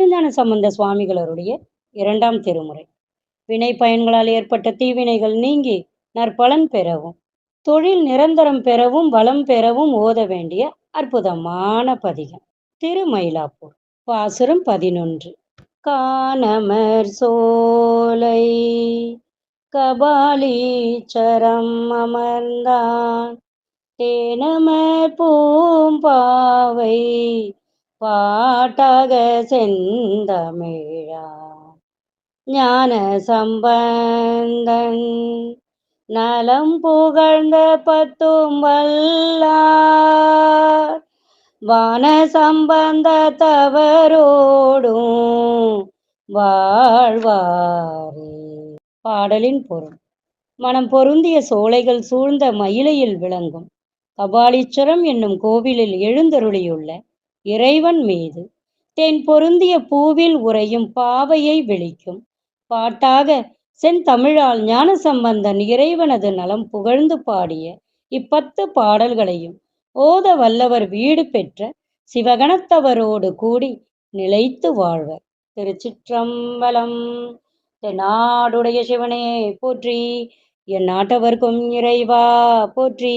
திருஞான சம்பந்த சுவாமிகளருடைய இரண்டாம் திருமுறை. வினை பயன்களால் ஏற்பட்ட தீவினைகள் நீங்கி நற்பலன் பெறவும் தொழில் நிரந்தரம் பெறவும் வளம் பெறவும் ஓத வேண்டிய அற்புதமான பதிகம். திருமயிலாப்பூர் பாசுரம் பதினொன்று. காணமர் சோலை கபாலீச்சரம் அமர்ந்தான். தேனமர் பூம்பாவை பாட்டாக செந்தமிழா ஞான சம்பந்தன். நலம் புகழ்ந்த பத்தும் வல்லார் வான சம்பந்த தவறோடும் வாழ்வாரே. பாடலின் பொருள் மனம் பொருந்திய சோலைகள் சூழ்ந்த மயிலையில் விளங்கும். கபாலீஸ்வரம் என்னும் கோவிலில் எழுந்தருளியுள்ள இறைவன் மீது. தென் பொருந்திய பூவில் உறையும் பாவையை விழிக்கும். பாட்டாக செந்தமிழால் ஞான சம்பந்தன் இறைவனது நலம் புகழ்ந்து பாடிய இப்பத்து பாடல்களையும் ஓத வல்லவர் வீடு பெற்ற சிவகணத்தவரோடு கூடி நிலைத்து வாழ்வர். திருச்சிற்றம்பலம் நாடுடைய சிவனே போற்றி என் நாட்டவர்க்கும் இறைவா போற்றி.